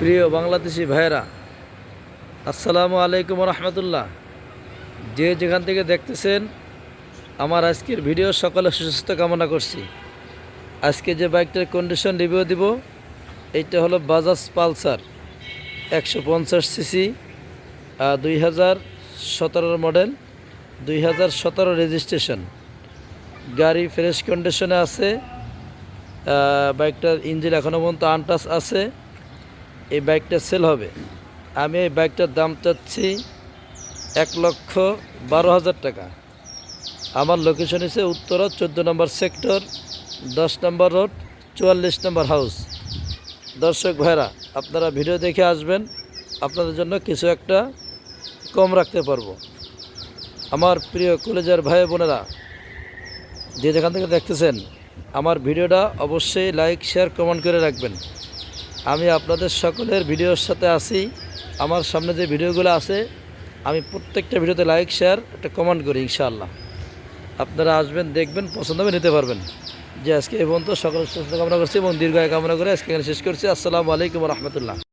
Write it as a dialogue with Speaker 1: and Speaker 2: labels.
Speaker 1: প্রিয় বাংলাদেশি ভাইয়েরা, আসসালামু আলাইকুম রহমতুল্লাহ। যে যেখান থেকে দেখতেছেন, আমার আজকের ভিডিও সকলে সুস্বাস্থ্য কামনা করছি। আজকে যে বাইকটার কন্ডিশন রিভিউ দিব, এইটা হলো বাজাজ পালসার একশো পঞ্চাশ সিসি দুই হাজার সতেরোর মডেল দুই হাজার সতেরো রেজিস্ট্রেশন গাড়ি ফ্রেশ কন্ডিশনে আছে বাইকটার ইঞ্জিন এখনও পর্যন্ত আনটাচ আছে। এই বাইকটা সেল হবে। আমি এই বাইকটার দাম চাচ্ছি এক লক্ষ বারো হাজার টাকা। আমার লোকেশন হচ্ছে উত্তরা, চোদ্দ নম্বর সেক্টর, দশ নম্বর রোড, চুয়াল্লিশ নম্বর হাউস। দর্শক ভাইরা, আপনারা ভিডিও দেখে আসবেন। আপনাদের জন্য কিছু একটা কম রাখতে পারব। আমার প্রিয় কলেজের ভাই বোনেরা, যে যেখান থেকে দেখতেছেন, আমার ভিডিওটা অবশ্যই লাইক শেয়ার কমেন্ট করে রাখবেন। আমি আপনাদের সকলের ভিডিওর সাথে আছি। আমার সামনে যে ভিডিওগুলো আছে, আমি প্রত্যেকটা ভিডিওতে লাইক শেয়ার একটা কমেন্ট করি ইনশাআল্লাহ। আপনারা আসবেন, দেখবেন, পছন্দ হবে নিতে পারবেন। যে আজকে এই পর্যন্ত সকলের সুস্থ কামনা করছি এবং দীর্ঘায় কামনা করে আজকে এখানে শেষ করছি। আসসালামু আলাইকুম রহমতুল্লাহ।